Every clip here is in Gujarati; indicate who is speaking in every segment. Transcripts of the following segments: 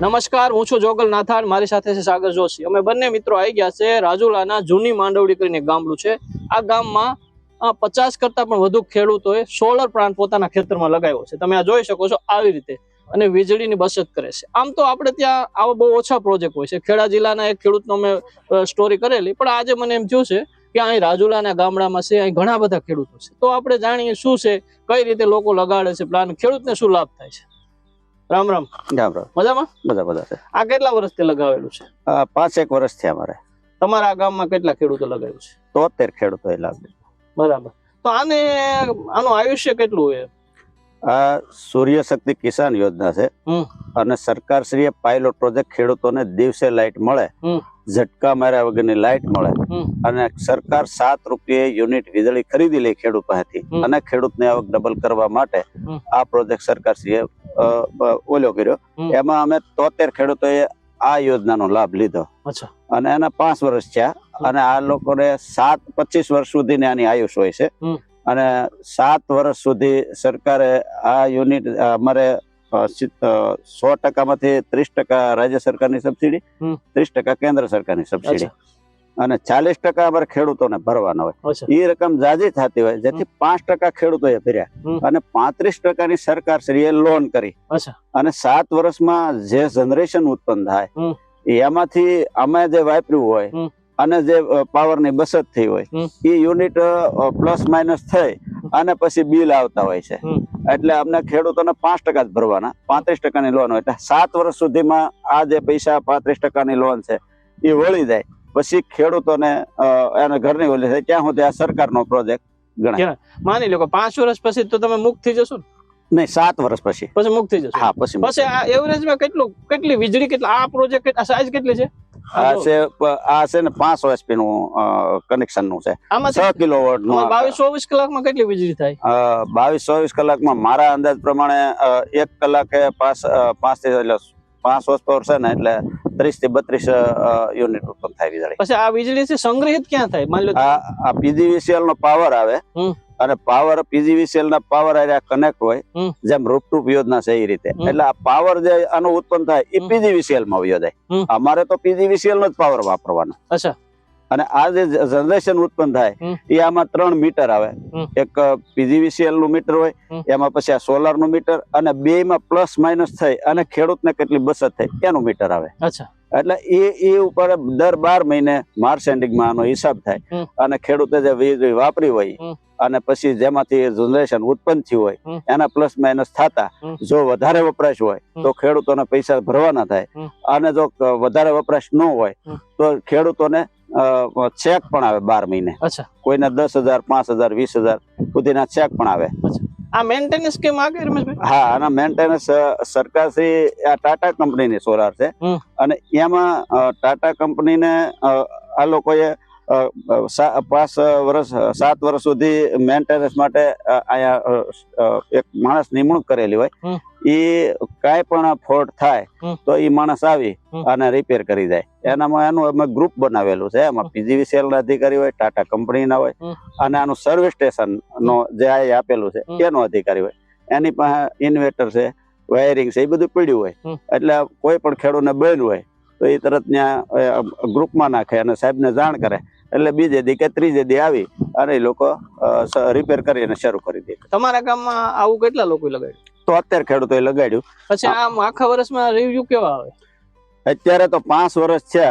Speaker 1: નમસ્કાર, હું છું જોગલ નાથાન મારી સાથે છે સાગર જોશી. અમે બંને મિત્રો આવી ગયા છે રાજુલાના જૂની માંડવડી કરીને ગામડું છે. આ ગામમાં પચાસ કરતા પણ વધુ ખેડૂતોએ સોલર પ્લાન્ટ પોતાના ખેતરમાં લગાવ્યો છે. તમે આ જોઈ શકો છો આવી રીતે. અને વીજળીની બચત કરે છે. આમ તો આપણે ત્યાં આવા બહુ ઓછા પ્રોજેક્ટ હોય છે. ખેડા જિલ્લાના એક ખેડૂતનો મેં સ્ટોરી કરેલી. પણ આજે મને એમ થયું છે કે અહીં રાજુલાના ગામડામાં છે, અહીં ઘણા બધા ખેડૂતો છે. તો આપણે જાણીએ શું છે, કઈ રીતે લોકો લગાડે છે પ્લાન ખેડૂતને શું લાભ થાય છે? રામ રામ.
Speaker 2: રામ રામ.
Speaker 1: મજામાં?
Speaker 2: બધા બધા છે.
Speaker 1: આ કેટલા વર્ષથી લગાવેલું છે?
Speaker 2: પાંચ એક વર્ષ થયા મારે.
Speaker 1: તમારા ગામમાં કેટલા ખેડૂતો લગાવ્યું છે?
Speaker 2: તોતેર ખેડૂતો એ લીધો.
Speaker 1: બરાબર. તો આને આનું આયુષ્ય કેટલું હોય?
Speaker 2: આ સૂર્ય શક્તિ કિસાન યોજના છે. અને સરકારશ્રીએ પાયલોટ પ્રોજેક્ટ ખેડૂતોને દિવસે લાઇટ મળે. ઝટકા માર્યા વગરની લાઇટ મળે. અને સરકાર સાત રૂપિયે યુનિટ વીજળી ખરીદી લે ખેડૂત પાસેથી. અને ખેડૂતને આવક ડબલ કરવા માટે આ પ્રોજેક્ટ સરકારશ્રીએ અ, કર્યો. એમાં અમે તોતેર ખેડૂતોએ આ યોજનાનો લાભ લીધો. અને એના પાંચ વર્ષ થયા. અને આ લોકોને સાત પચીસ વર્ષ સુધીની આની આયુષ હોય છે. અને સાત વર્ષ સુધી સરકારે આ યુનિટ અમારે સો ટકા માંથી ટકામાંથી ત્રીસ ટકા રાજ્ય સરકારની સબસિડી. ત્રીસ ટકા કેન્દ્ર સરકારની સબસિડી. અને ચાલીસ ટકા અમારે ખેડૂતોને ભરવાના હોય. એ રકમ જાજી થતી હોય જેથી પાંચ ટકા ખેડૂતોએ. ભર્યા. અને પાંત્રીસ ટકાની સરકાર શ્રીએ લોન કરી અને સાત વર્ષમાં જે જનરેશન ઉત્પન્ન થાય એમાંથી અમે જે વાપર્યું હોય અને જે પાવરની બચત થઈ હોય. એ યુનિટ પ્લસ માઇનસ થઈ અને પછી બિલ આવતા હોય છે. એટલે અમને ખેડૂતોને પાંચ ટકા જ ભરવાના પાંત્રીસ ટકાની લોન હોય. એટલે સાત વર્ષ સુધીમાં આ જે પૈસા પાંત્રીસ ટકાની લોન છે એ વળી જાય. પછી ખેડૂતોને એના ઘરની ઓલી થાય ત્યાં સુધી આ સરકારનો પ્રોજેક્ટ ગણાય.
Speaker 1: માની લો કે પાંચ વર્ષ પછી તો તમે મુક્ત થઈ જશો
Speaker 2: નહીં સાત વર્ષ પછી.
Speaker 1: પછી મુક્ત થઈ જશો?
Speaker 2: હા પછી
Speaker 1: પછી આ એવરેજમાં કેટલું કેટલી વીજળી કેટલા આ પ્રોજેક્ટ આ સાઈઝ કેટલી છે?
Speaker 2: આ છે આ છે ને પાંચ એસપી નું કનેક્શનનું છે. છ કિલો વોટનું
Speaker 1: બાવીસ ચોવીસ કલાકમાં કેટલી વીજળી થાય?
Speaker 2: બાવીસ ચોવીસ કલાકમાં મારા અંદાજ પ્રમાણે એક કલાકે પાંચ પાંચથી એટલે પાંચ વર્ષ પર છે ને એટલે ત્રીસથી બત્રીસ યુનિટ ઉત્પન્ન થાય વીજળી.
Speaker 1: પછી આ વીજળી સંગ્રહિત ક્યાં થાય? માની લો
Speaker 2: આ આ પીજીવીસીએલ નો પાવર આવે અને પાવર પીજીવીસીએલ ના પાવર કનેક્ટ હોય. જેમ રૂપટૂપ યોજના છે એ રીતે. એટલે આ પાવર જે આનો ઉત્પન્ન થાય એ પીજીવીસીએલમાં વયો જાય અમારે તો પીજીવીસીએલ નો જ પાવર વાપરવાનો.
Speaker 1: અચ્છા.
Speaker 2: અને આ જે જનરેશન ઉત્પન્ન થાય એ આમાં ત્રણ મીટર આવે. એક પીજીવીસીએલનું મીટર હોય એમાં પછી આ સોલારનું મીટર અને બે માં પ્લસ માઇનસ થઈ અને ખેડૂતને કેટલી બચત થઈ એનું મીટર આવે. એટલે એ એ ઉપર દર બાર મહિને માર્ચ એન્ડિંગમાં આનો હિસાબ થાય. અને ખેડૂતે જે વીજ વાપરી હોય અને પછી જેમાંથી જનરેશન ઉત્પન્ન થયું હોય એના પ્લસ માઇનસ થતા જો વધારે વપરાશ હોય તો ખેડૂતોને પૈસા ભરવાના થાય. અને જો વધારે વપરાશ ન હોય. તો ખેડૂતોને ચેક પણ આવે બાર મહિને. કોઈને દસ હજાર પાંચ હજાર વીસ હજાર સુધીના ચેક પણ આવે.
Speaker 1: આ મેન્ટેનન્સ કેમ આ રમેશભાઈ
Speaker 2: હા આના મેન્ટેનન્સ સરકાર શ્રી આ ટાટા કંપનીની સોલાર છે. અને એમાં ટાટા કંપનીને આ લોકોએ પાંચ વર્ષ સાત વર્ષ સુધી મેન્ટેનન્સ માટે અહીંયા એક માણસ નિમણૂક કરેલી હોય. એ કાંઈ પણ ફોલ્ટ થાય તો એ માણસ આવી અને રિપેર કરી જાય એનામાં એનું અમે ગ્રુપ બનાવેલું છે એમાં પીજીવીસીએલ ના અધિકારી હોય ટાટા કંપનીના હોય અને આનું સર્વિસ સ્ટેશન નો જે આપેલું છે એનો અધિકારી હોય. એની પાસે ઇન્વેટર છે વાયરિંગ છે એ બધું પીડ્યું હોય. એટલે કોઈ પણ ખેડૂતને બન્યું હોય તો એ તરત ત્યાં ગ્રુપમાં નાખે અને સાહેબને જાણ કરે. એટલે બીજે દી કે ત્રીજે દી આવી અને એ લોકો રિપેર કરીને શરૂ કરી દે.
Speaker 1: તમારા ગામમાં આવું કેટલા લોકો લગાડ્યું?
Speaker 2: તો અત્યારે ખેડૂતોએ લગાડ્યું.
Speaker 1: પછી આમ આખા વર્ષમાં રિવ્યુ કેવા આવે?
Speaker 2: અત્યારે તો પાંચ વર્ષ છે.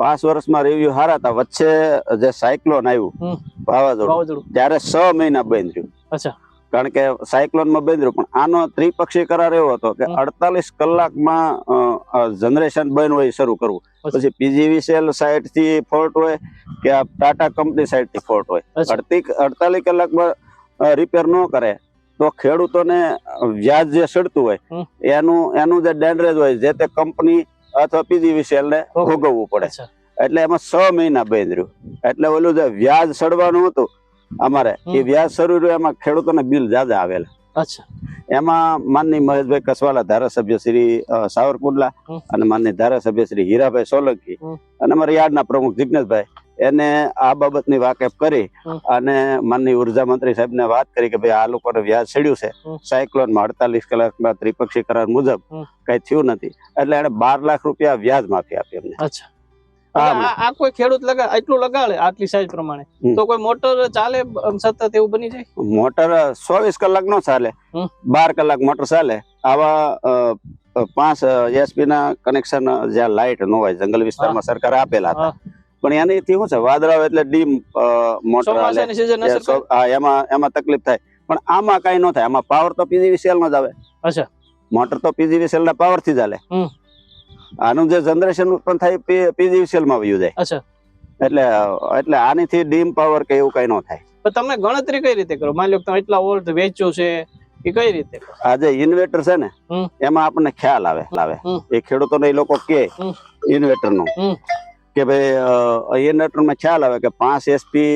Speaker 2: પાંચ વર્ષમાં રિવ્યુ હારા હતા. વચ્ચે જે સાયક્લોન આવ્યું વાવાઝોડું. ત્યારે છ મહિના બંધ રહ્યું
Speaker 1: અચ્છા.
Speaker 2: કારણ કે સાયક્લોનમાં બંધ રહ્યું પણ આનો ત્રિપક્ષી કરાર એવો હતો કે. અડતાલીસ કલાકમાં જનરેશન બંધ હોય શરૂ કરવું. પછી પીજીવીસીએલ સાઈડથી ફોલ્ટ હોય કે ટાટા કંપની સાઈડથી ફોલ્ટ હોય. અડતી અડતાલીસ કલાકમાં રિપેર ન કરે. તો ખેડૂતોને વ્યાજ જે સડતું હોય એનું એનું જે ડેન્ડરેજ હોય જે તે કંપની અથવા પીજીવીસીએલ ને
Speaker 1: ભોગવવું.
Speaker 2: પડે. એટલે એમાં છ મહિના બંધ રહ્યું એટલે ઓલું જે વ્યાજ સડવાનું હતું અમારે એ વ્યાજ શરૂ રહ્યું એમાં ખેડૂતોને બિલ જાજા આવેલા. એમાં માનની મહેશભાઈ કસવાલા ધારાસભ્ય શ્રી સાવરકુંડલા અને માનની ધારાસભ્ય શ્રી હીરાભાઈ સોલંકી અને અમારા યાર્ડના પ્રમુખ જિજ્ઞેશભાઈ એને આ બાબતની વાકેફ કરી અને માનની ઊર્જા મંત્રી સાહેબને વાત કરી કે ભાઈ આ લોકોને વ્યાજ ચડ્યું છે. સાયક્લોનમાં અડતાલીસ કલાકમાં ત્રિપક્ષી કરાર મુજબ કઈ થયું નથી. એટલે એને બાર લાખ રૂપિયા વ્યાજ માફી આપી અમને.
Speaker 1: અચ્છા. આ કોઈ ખેડૂત લગા એટલું લગાડે આટલી સાઈઝ પ્રમાણે? તો કોઈ મોટર ચાલે સતત એવું બની જાય?
Speaker 2: મોટર ચોવીસ કલાક નો ચાલે બાર કલાક મોટર ચાલે. આવા પાંચ એસપી ના કનેક્શન જ્યાં લાઇટ ન હોય જંગલ વિસ્તારમાં સરકાર આપેલા હતા. પણ એનાથી શું છે વાદળા આવે એટલે ડીમ મોટર હા, એમાં એમાં તકલીફ થાય. પણ આમાં કઈ ન થાય આમાં પાવર તો પીજીવીસીએલ નો જ આવે.
Speaker 1: અચ્છા.
Speaker 2: મોટર તો પીજીવી સેલ ના પાવરથી જ હાલે. આનું જે જનરેશન ઉત્પન્ન થાય પીજીવીસીએલમાં વયું જાય.
Speaker 1: અચ્છા.
Speaker 2: એટલે એટલે આનીથી ડીમ પાવર કે એવું કઈ ન થાય.
Speaker 1: તો તમે ગણતરી કઈ રીતે કરો? માની લો તમે એટલા વોલ્ટ વેચ્યો છે એ કઈ રીતે
Speaker 2: આ જે ઇન્વર્ટર છે ને એમાં આપણને ખ્યાલ આવે આવે. એ ખેડૂતોને એ લોકો કે ઇન્વેટર
Speaker 1: ઇન્વર્ટરનું.
Speaker 2: કે ભાઈ ઇન્વર્ટરમાં ખ્યાલ આવે કે પાંચ એસપી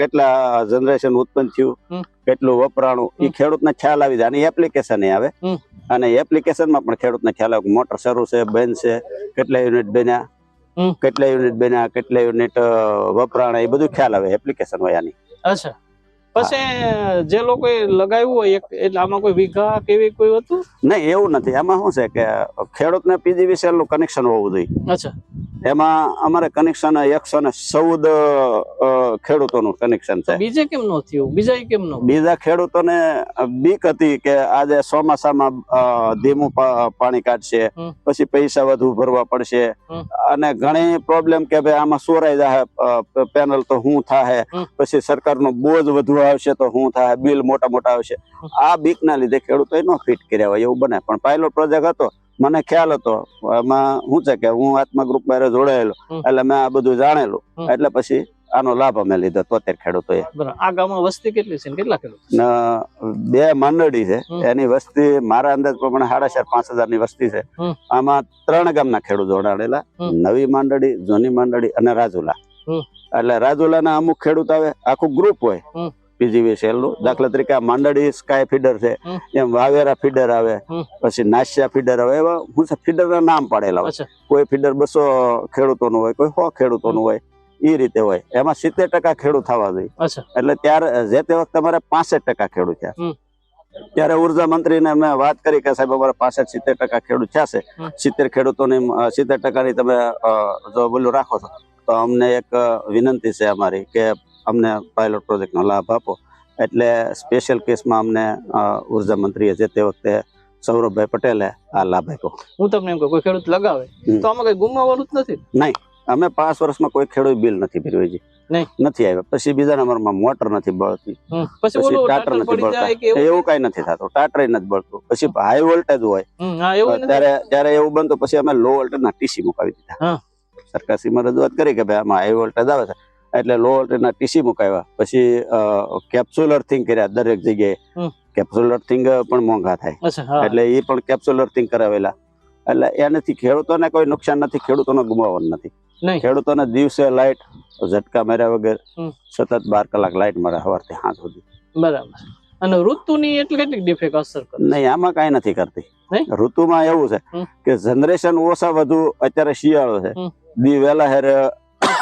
Speaker 2: કેટલા જનરેશન ઉત્પન્ન થયું કેટલું વપરાણું એ
Speaker 1: ખેડૂત
Speaker 2: ખેડૂતને ખ્યાલ આવી જાય. અને એપ્લિકેશન એ આવે. અને એપ્લિકેશનમાં પણ ખેડૂતને ખ્યાલ આવે કે મોટર શરૂ છે બંધ છે કેટલા યુનિટ બન્યા કેટલા યુનિટ બન્યા કેટલા યુનિટ વપરાણા એ બધું ખ્યાલ આવે એપ્લિકેશન હોય આની.
Speaker 1: અચ્છા. પછી જે લોકોએ લગાવ્યું હોય એટલે આમાં કોઈ વીઘા કેવી કોઈ હતું?
Speaker 2: નહીં એવું નથી. એમાં શું છે કે ખેડૂતને પીજીવીસીએલનું કનેક્શન હોવું જોઈએ.
Speaker 1: અચ્છા.
Speaker 2: એમાં અમારે કનેક્શન એકસો ને ચૌદ ખેડૂતોનું કનેક્શન છે.
Speaker 1: બીજે કેમ ન થયું? બીજા કેમ ન
Speaker 2: બીજા ખેડૂતોને બીક હતી કે આજે ચોમાસામાં ધીમું પાણી કાઢશે પછી પૈસા વધુ ભરવા પડશે. અને ઘણી પ્રોબ્લેમ કે ભાઈ આમાં સોરાઈ જાય પેનલ તો હું થાય
Speaker 1: હમ.
Speaker 2: પછી સરકારનો બોજ વધુ આવશે તો હું થાય બિલ મોટા મોટા આવશે. આ બીકના લીધે ખેડૂતોએ ન ફિટ કર્યા હોય એવું બને. પણ પાયલોટ પ્રોજેક્ટ હતો. મને ખ્યાલ હતો એમાં શું છે કે હું આત્મા ગ્રુપ બારે જોડાયેલો એટલે મેં આ બધું જાણેલું. એટલે પછી આનો લાભ અમે લીધો તોતેર ખેડૂતોએ.
Speaker 1: આ ગામમાં વસ્તી કેટલી છે કેટલા ખેડૂત
Speaker 2: બે મંડળી છે. એની વસ્તી મારા અંદાજ પ્રમાણે સાડા ચાર પાંચ હજારની વસ્તી છે. આમાં ત્રણ ગામના ખેડૂત જોડાણેલા નવી માંડળી જૂની માંડળી અને રાજુલા. એટલે રાજુલાના અમુક ખેડૂત આવે આખું ગ્રુપ હોય.
Speaker 1: હમ.
Speaker 2: સેલનું દાખલા તરીકે આ માંડળી સ્કાય ફીડર છે એમ વાવેરા ફીડર આવે પછી નાસિયા ફીડર આવે એવા હું ફીડરના નામ પાડેલા હોય. કોઈ ફીડર બસો ખેડૂતોનું હોય કોઈ સો ખેડૂતોનું હોય એ રીતે હોય. એમાં સિત્તેર ટકા ખેડૂત થવા જોઈએ. એટલે ત્યારે જે તે વખતે અમારે પાસઠ ટકા ખેડૂત થયા. ત્યારે ઊર્જા મંત્રીને મેં વાત કરી કે સાહેબ અમારે પાસઠ સિત્તેર ટકા ખેડૂત થયા છે. સિત્તેર ખેડૂતોની સિત્તેર ટકાની તમે જો બોલું રાખો છો તો અમને એક વિનંતી છે અમારી કે અમને પાયલોટ પ્રોજેક્ટનો લાભ આપો. એટલે સ્પેશિયલ કેસમાં અમને ઊર્જા મંત્રીએ જે તે વખતે સૌરભભાઈ પટેલે આ લાભ આપ્યો.
Speaker 1: હું તમને એમ કહું કોઈ ખેડૂત લગાવે તો આમાં કઈ ગુમાવવાનું જ નથી.
Speaker 2: અમે પાંચ વર્ષમાં કોઈ ખેડૂત બિલ નથી ભર્યું હજી. નથી આવ્યા. પછી બીજા નંબરમાં મોટર નથી બળતી.
Speaker 1: પછી
Speaker 2: ટાટર નથી બળતા.
Speaker 1: એવું
Speaker 2: કઈ? નથી થતું. ટાટર નથી બળતું. પછી હાઈ વોલ્ટેજ હોય. ત્યારે ત્યારે એવું બનતું. પછી અમે લો વોલ્ટેજ ના ટીસી મુકાવી દીધા.
Speaker 1: સરકાર
Speaker 2: શ્રીમાં રજૂઆત કરી કે ભાઈ આમાં હાઈ વોલ્ટેજ આવે છે. એટલે લો વોલ્ટેજના ટીસી મુકાવ્યા. પછી કેપ્સ્યુલ અર્થિંગ કર્યા દરેક જગ્યાએ. કેપ્સ્યુલ અર્થિંગ પણ મોંઘા થાય. એટલે એ પણ કેપ્સ્યુલ અર્થિંગ કરાવેલા. એટલે એનાથી ખેડૂતોને કોઈ નુકસાન નથી ખેડૂતોનો ગુમાવવાનું નથી. ખેડૂતોને દિવસે લાઇટ ઝટકા માર્યા વગર સતત બાર કલાક લાઇટ મળે સવારથી હાથ સુધી.
Speaker 1: બરાબર. અને ઋતુની એટલે કેટલી ડિફેક્ટ અસર કરે
Speaker 2: નહીં આમાં કાંઈ નથી કરતી? ઋતુમાં એવું છે કે જનરેશન ઓછા વધુ અત્યારે શિયાળો છે. દી વહેલા હેરે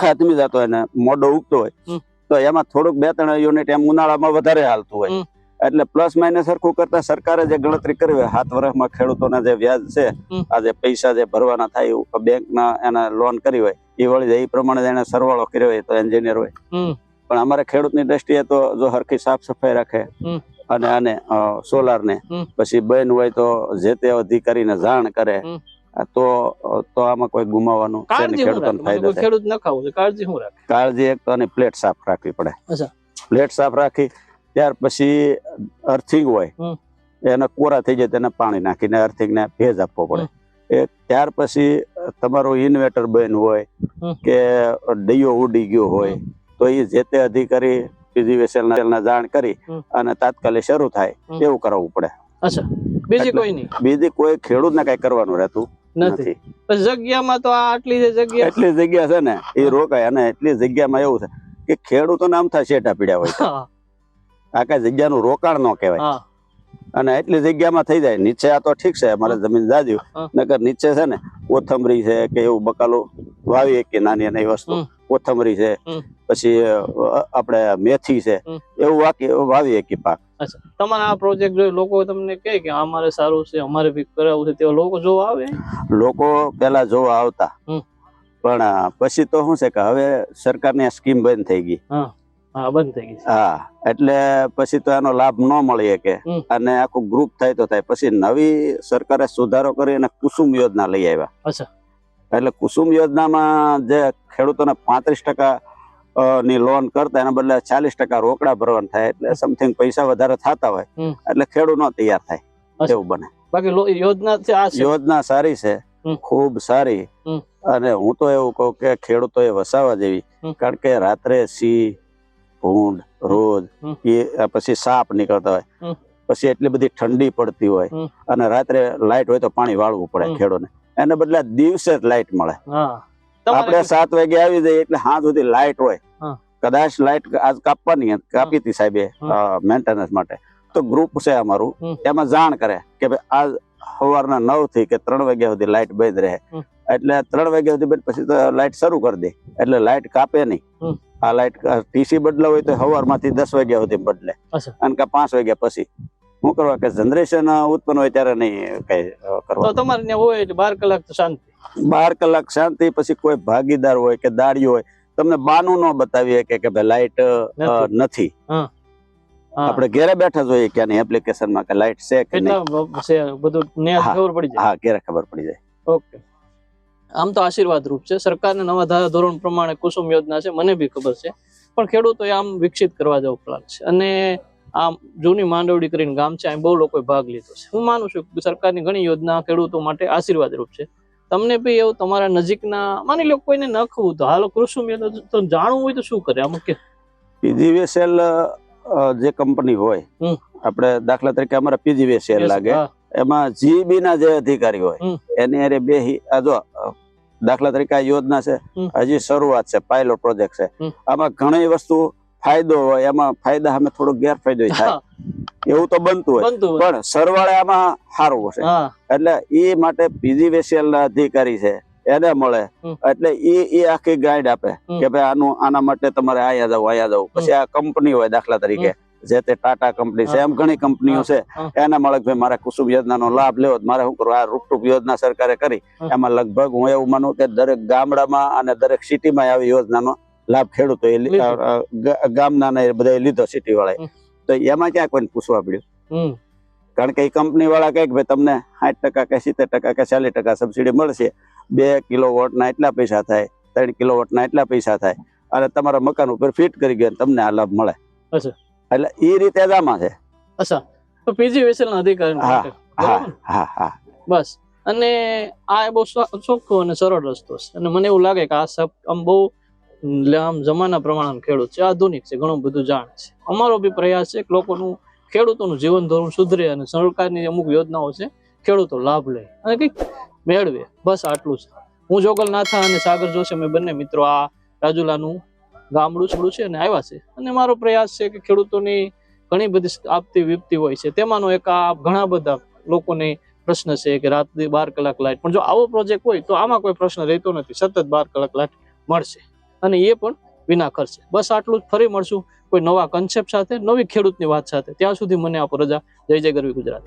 Speaker 2: ખાતમી જતો હોય ને મોડો ઉગતો હોય તો એમાં થોડુંક બે ત્રણ યુનિટ એમ ઉનાળામાં વધારે હાલતું હોય. એટલે પ્લસ માઇનસ સરખું કરતા સરકારે જે ગણતરી કરી હોય સાત વર્ષમાં ખેડૂતોના જે વ્યાજ છે આ જે પૈસા જે ભરવાના થાય બેંકના એના લોન કરી હોય. એ વળી જાય એ પ્રમાણે એને સરવાળો કર્યો હોય તો એન્જિનિયર હોય. પણ અમારે ખેડૂતની દ્રષ્ટિએ તો જો હરખી સાફ સફાઈ રાખે અને આને સોલાર ને પછી બેન હોય તો જે તે અધિકારીને જાણ કરે તો તો આમાં કોઈ ગુમાવવાનું
Speaker 1: કાળજી
Speaker 2: ખેડૂતોને ફાયદો
Speaker 1: ખેડૂત ન ખાવું કાળજી હું રાખે?
Speaker 2: કાળજી એક તો પ્લેટ સાફ રાખવી પડે. પ્લેટ સાફ રાખી ત્યાર પછી અર્થિંગ હોય એના કોરા થઈ જાય તેને પાણી નાખીને અર્થિંગ ને ભેજ આપવો પડે. એ ત્યાર પછી તમારું ઇન્વેટર બન હોય કે ડૈયો ઉડી ગયો હોય તો એ જે તે અધિકારી પીજીવીસીએલ ના જાણ કરી અને તાત્કાલિક શરૂ થાય. એવું કરાવવું પડે.
Speaker 1: અચ્છા. બીજી કોઈ નહીં?
Speaker 2: બીજી કોઈ ખેડૂત ને કઈ કરવાનું રહેતું
Speaker 1: નથી. પણ જગ્યામાં તો આ આટલી જે જગ્યા
Speaker 2: એટલી જગ્યા છે ને એ રોકાય અને એટલી જગ્યામાં એવું છે કે ખેડૂતોને આમ થાય શેઠા પીડ્યા હોય આ કઈ જગ્યાનું રોકાણ ન કહેવાય. અને એટલી જગ્યામાં થઈ જાય. નીચે આ તો ઠીક છે અમારે જમીન જાજુ
Speaker 1: નગર
Speaker 2: નકર નીચે છે ને કોથમરી છે કે એવું બકાલું વાવી કે નાની નાની વસ્તુ. કોથમરી છે પછી આપણે મેથી છે. એવું વાકી વાવી કે પાક.
Speaker 1: અચ્છા. તમારા આ પ્રોજેક્ટ જોઈ લોકો તમને કહે કે અમારે સારું છે અમારે બી કરાવવું છે. તેવા લોકો જોવા આવે?
Speaker 2: લોકો પેલા જોવા આવતા. પણ પછી તો શું છે કે હવે સરકારની આ સ્કીમ બંધ થઈ ગઈ.
Speaker 1: હા. બંધ થઈ ગઈ
Speaker 2: હા. એટલે પછી તો એનો લાભ ન મળી શકે. અને આખું ગ્રુપ થાય તો થાય. પછી નવી સરકારે સુધારો કરી અને કુસુમ યોજના લઈ આવ્યા.
Speaker 1: અચ્છા.
Speaker 2: એટલે કુસુમ યોજનામાં જે ખેડૂતોને પાંત્રીસ ટકા ની લોન કરતા એના બદલે ચાલીસ ટકા રોકડા ભરવાના થાય એટલે સમથિંગ પૈસા વધારે થતા હોય એટલે ખેડૂત નો તૈયાર થાય એવું બને.
Speaker 1: બાકી યોજના
Speaker 2: યોજના સારી છે. ખૂબ સારી. અને હું તો એવું કહું કે ખેડૂતો એ વસાવા જેવી. કારણ કે રાત્રે સિંહ ભૂંડ રોજ એ પછી સાપ નીકળતા હોય. પછી એટલી બધી ઠંડી પડતી હોય. અને રાત્રે લાઈટ હોય તો પાણી વાળવું પડે. ખેડૂતને. એને બદલે દિવસે જ લાઇટ મળે. આપણે સાત વાગે આવી જઈએ એટલે હા સુધી લાઈટ હોય. કદાચ લાઈટ આજ કાપવાની કાપી હતી સાહેબે મેન્ટેનન્સ માટે. તો ગ્રુપ છે અમારું એમાં જાણ કરે કે ભાઈ આજ સવારના નવથી કે ત્રણ વાગ્યા સુધી લાઈટ બંધ રહે. એટલે ત્રણ વાગ્યા સુધી બંધ પછી તો લાઈટ શરૂ કરી દે. એટલે લાઈટ કાપે નહીં. આ લાઈટ ટીસી બદલા હોય તો સવારમાંથી દસ વાગ્યા સુધી બદલે. અને કે પાંચ વાગ્યા પછી. શું કરવા કે જનરેશન ઉત્પન્ન હોય ત્યારે નહીં કઈ કરવા.
Speaker 1: તમારે હોય એટલે બાર કલાક તો શાંતિ.
Speaker 2: બાર કલાક શાંતિ પછી કોઈ ભાગીદાર હોય કે દાડી હોય તમને બાનું ન બતાવી શકે કે ભાઈ લાઇટ
Speaker 1: નથી.
Speaker 2: આપણે ઘેરે બેઠા જોઈએ કે આની એપ્લિકેશનમાં કે લાઈટ છે કે નહીં.
Speaker 1: બધું ને ખબર પડી જાય?
Speaker 2: હા ઘેરે ખબર પડી જાય.
Speaker 1: ઓકે. આમ તો આશીર્વાદ રૂપ છે. સરકારને નવા ધારા ધોરણ પ્રમાણે કુસુમ યોજના છે મને બી ખબર છે. પણ ખેડૂતોએ આમ વિકસિત કરવા જવું પ્લાન છે. અને આમ જૂની માંડવડી કરીને ગામ છે અહીં બહુ લોકોએ ભાગ લીધો છે. હું માનું છું કે સરકારની ઘણી યોજના ખેડૂતો માટે આશીર્વાદ રૂપ છે. તમને બી એવું તમારા નજીકના માની લો કોઈને નખવું તો હાલો કૃષિ યોજના તો જાણવું હોય તો શું કરે? આમાં કે
Speaker 2: પીજીવીએસએલ જે કંપની હોય આપણે દાખલા તરીકે અમારા પીજીવીએસએલ લાગે એમાં જીબી ના જે અધિકારી હોય એની અરે બે આ જો દાખલા તરીકે આ યોજના છે હજી શરૂઆત છે પાયલોટ પ્રોજેક્ટ છે. આમાં ઘણી વસ્તુ ફાયદો હોય એમાં ફાયદા અમે થોડો ગેરફાયદો થાય. એવું તો બનતું હોય. પણ સરવાળે આમાં સારું હશે. એટલે એ માટે પીજીવીસીએલ ના અધિકારી છે એને મળે. એટલે એ એ આખી ગાઈડ આપે કે ભાઈ આનું આના માટે તમારે અહીંયા જવું અહીંયા જવું પછી આ કંપની હોય દાખલા તરીકે જે તે ટાટા કંપની છે એમ ઘણી કંપનીઓ છે. એના મળે કે ભાઈ મારે કુસુમ યોજનાનો લાભ લેવો મારે શું કરવું? આ રૂપટૂપ યોજના સરકારે કરી. એમાં લગભગ હું એવું માનું કે દરેક ગામડામાં અને દરેક સિટીમાં આવી યોજનાનો લાભ ખેડૂતો
Speaker 1: લીધો.
Speaker 2: ગામના ને બધા લીધો સિટી વાળા. તો એમાં ક્યાં કોઈને પૂછવા પડ્યું? કારણ કે એ કંપની વાળા કહે કે ભાઈ તમને સાઠ ટકા કે સિત્તેર ટકા કે ચાલીસ ટકા સબસિડી મળશે. બે કિલો ના એટલા પૈસા થાય ત્રણ કિલો ના એટલા પૈસા થાય. અને તમારા મકાન ઉપર ફિટ કરી ગયો તમને આ લાભ મળે. એટલે એ રીતે જ આમાં છે.
Speaker 1: અચ્છા. તો પીજી વેસેલ ના અધિકારી
Speaker 2: હા, હા હા હા
Speaker 1: બસ. અને આ બહુ ચોખ્ખો અને સરળ રસ્તો છે. અને મને એવું લાગે કે આ સબ આમ બહુ લ- આમ જમાના પ્રમાણે ખેડૂત છે. આધુનિક છે, ઘણું બધું જાણે છે. અમારો બી પ્રયાસ છે કે લોકોનું, ખેડૂતોનું જીવન ધોરણ સુધરે અને સરકારની અમુક યોજનાઓ છે, ખેડૂતો લાભ લે અને કંઈક મેળવે. બસ આટલું છે. હું જોગલ નાથા અને સાગર જોશી, અમે બંને મિત્રો આ રાજુલાનું ગામડું છોડું છે અને આવ્યા છે. અને મારો પ્રયાસ છે કે ખેડૂતોની ઘણી બધી આપતી વિપતી હોય છે. તેમાંનો એક આ ઘણા બધા લોકોને પ્રશ્ન છે કે રાત્રે બાર કલાક લાઈટ. પણ જો આવો પ્રોજેક્ટ હોય તો આમાં કોઈ પ્રશ્ન રહેતો નથી. સતત બાર કલાક લાઇટ મળશે. અને એ પણ વિના ખર્ચે બસ આટલું જ ફરી મળશું કોઈ નવા કન્સેપ્ટ સાથે, નવી ખેડૂતની વાત સાથે. ત્યાં સુધી મને આપો રજા. જય જય ગરવી ગુજરાત.